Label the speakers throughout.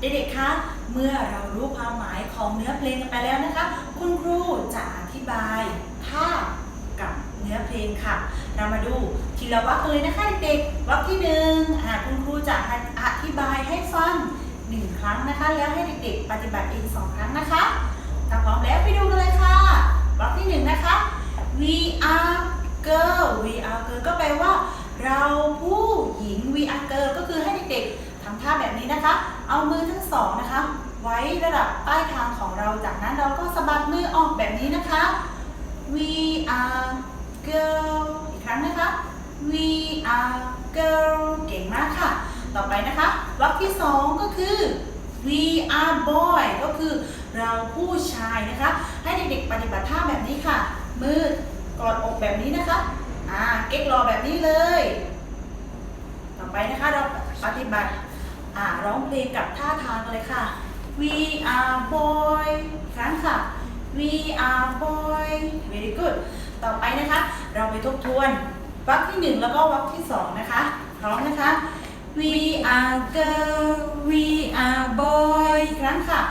Speaker 1: เด็กๆ คะ เมื่อเรารู้ความหมายของเนื้อเพลงกันไปแล้วนะคะ คุณครูจะอธิบายท่ากับเนื้อเพลงค่ะ เรามาดูทีละวรรคกันเลยนะคะเด็กๆวรรคที่หนึ่งคุณครูจะอธิบายให้ฟังหนึ่งครั้งนะคะ แล้วให้เด็กๆ ปฏิบัติเองสองครั้งนะคะถ้าพร้อมแล้วไปดูกันเลยค่ะวรรคที่หนึ่งนะคะ we are girl we are girl ก็แปลว่า เราผู้หญิง we are girl ก็คือให้เด็กๆทำท่าแบบนี้นะคะ เอามือทั้งสองนะคะ ไว้ระดับใต้คางของเรา จากนั้นเราก็สะบัดมือออกแบบนี้นะคะ we are girl อีกครั้งนะคะ we are girl เก่งมากค่ะ ต่อไปนะคะวรรคที่สองก็คือ we are boy ก็คือเราผู้ชายนะคะ ให้เด็กๆปฏิบัติท่าแบบนี้ค่ะ มือกอดอกแบบนี้นะคะ อ่า เก๊กรอแบบนี้เลย ต่อไปนะคะเราปฏิบัติ อ่าร้องเพลงกับท่าทางเลยค่ะ we are boy ครั้งค่ะ we are boy very good ต่อไปนะคะ เราไปทบทวนวรรคที่หนึ่งแล้วก็วรรคที่สองนะคะ พร้อมนะคะ we are girl we are boy ครั้งค่ะ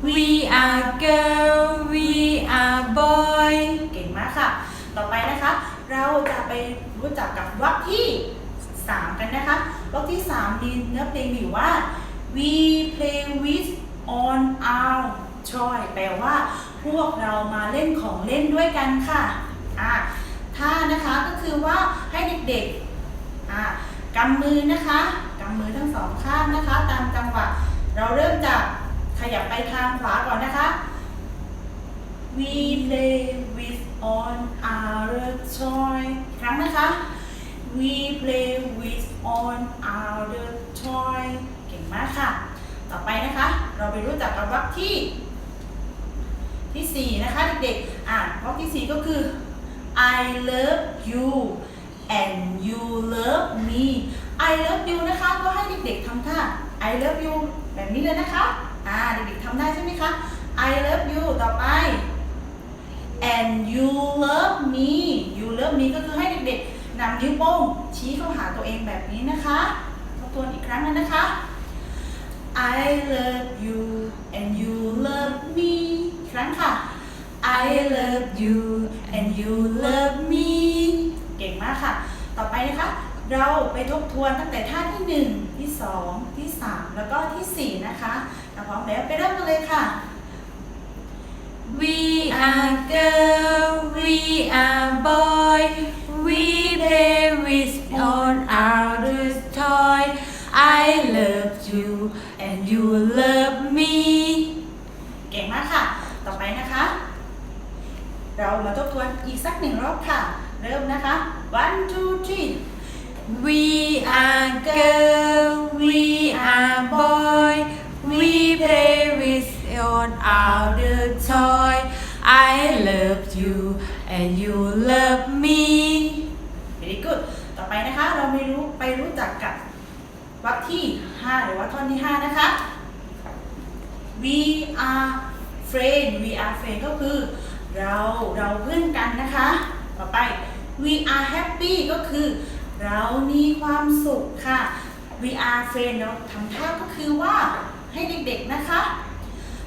Speaker 2: We are girl, we are boy.
Speaker 1: เก่งมากค่ะ ต่อไปนะคะ เราจะไปรู้จักกับวรรคที่ 3 กันนะคะ วรรคที่3มีเนื้อเพลงมีว่า we play with on our toy แปลว่า พวกเรามาเล่นของเล่นด้วยกันค่ะอ่าท่านะคะก็คือว่าให้เด็กๆอ่ากำมือนะคะกำมือทั้งสองข้างนะคะ ตามจังหวะเราเริ่มจากขยับไปทางขวาก่อนนะคะ We play with on our toy ครั้งนะคะ We play with on our toy เก่งมากค่ะ ต่อไปนะคะ เราไปรู้จักกับวรรคที่ ที่ 4 นะคะเด็กๆ อ่านวรรคที่ 4 ก็คือ I love you and you love me I love you นะคะ ก็ให้เด็กๆทำท่า I love you แบบนี้เลยนะคะ อ่า เด็กๆทำได้ใช่ไหมคะ I love you ต่อไป and you love me you love me ก็คือให้เด็กๆ นำนิ้วโป้งชี้เข้าหาตัวเองแบบนี้นะคะทบทวนอีกครั้งนึงนะคะ I love you and you love me ครั้งค่ะ I love you and you love me เก่งมากค่ะ ต่อไปนะคะ เราไปทบทวนตั้งแต่ท่าที่ 1 ที่ 2 ที่ 3 แล้วก็ทีสี่4 นะคะถ้าพร้อมแล้วไปเริ่มกันเลยค่ะ
Speaker 2: We are girl, we are boy. Play with on our toy. I love you and you love me.
Speaker 1: เก่งมากค่ะ ต่อไปนะคะ เรามาทบทวนอีกสักหนึ่งรอบค่ะ เริ่มนะคะ one two three
Speaker 2: We are girl, we are boy. We play with on our toy. I love you and you love me.
Speaker 1: very good ต่อ ไปนะคะ เราไม่รู้ไปรู้จักกับวรรคที่ 5 หรือว่าท่อนที่ 5 นะคะ we are friend we are friend ก็คือ เราเราเพื่อนกันนะคะ ต่อไป we are happy ก็คือ เรามีความสุขค่ะ we are friend เราทำท่าก็คือว่าให้เด็กๆนะคะ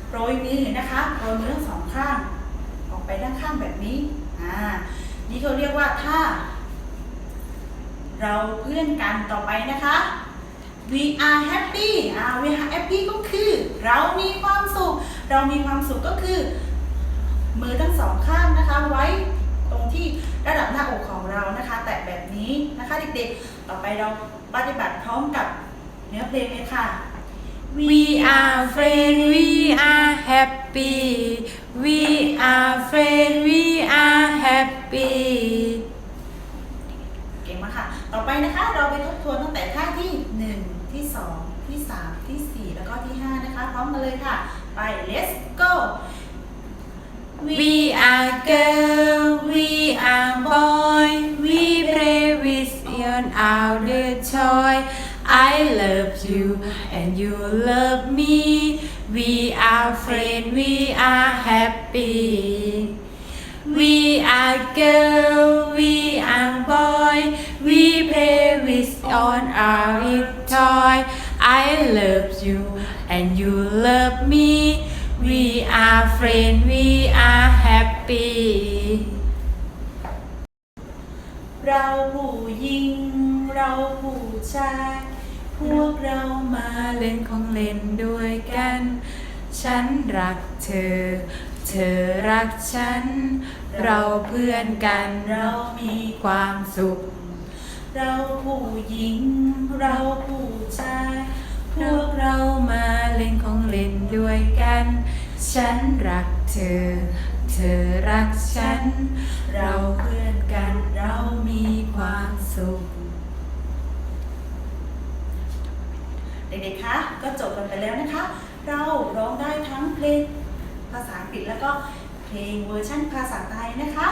Speaker 1: โปรยมือนะคะโปรยมือทั้งสองข้าง ออกไปด้านข้างแบบนี้อ่านี่เขาเรียกว่าท่า เราเพื่อนกันต่อไปนะคะ we are happy อ่า we are happy ก็คือ เรามีความสุข เรามีความสุขก็คือ มือทั้งสองข้างนะคะ ไว้ตรงที่ระดับหน้าอกของเรานะคะ แตะแบบนี้นะคะเด็กๆ ต่อไปเราปฏิบัติพร้อมกับเนื้อเพลงเลยค่ะ
Speaker 2: We are friends, we are happy. We are friends, we are happy.
Speaker 1: เก่งมากค่ะ ต่อไปนะคะเราไปทบทวนตั้งแต่ท่าที่ 1 ที่ 2 ที่ 3 ที่ 4 แล้วก็ที่ 5 นะคะ พร้อมกันเลยค่ะ ไป let's go
Speaker 2: We are girl, we are boy. We play with on our toy. I love you and you love me. We are friends, we are happy. We are girl, we are boy. We play with on our toy. I love you and you love me we are friend, we are happy
Speaker 1: เราผู้หญิง เราผู้ชาย พวกเรามา
Speaker 2: เล่นของเล่นด้วยกัน ฉันรักเธอ เธอรักฉัน เราเพื่อนกัน
Speaker 1: เรามี
Speaker 2: ความสุข
Speaker 1: เราผู้หญิง เราผู้ชาย พวก
Speaker 2: เรามาเล่นของเล่นด้วยกัน ฉันรักเธอ เธอรักฉัน เราเพื่อนกันเรามีความสุข
Speaker 1: เด็กๆคะก็จบกันไปแล้วนะคะ เราร้องได้ทั้งเพลง ภาษาอังกฤษแล้วก็เพลงเวอร์ชั่นภาษาไทยนะคะ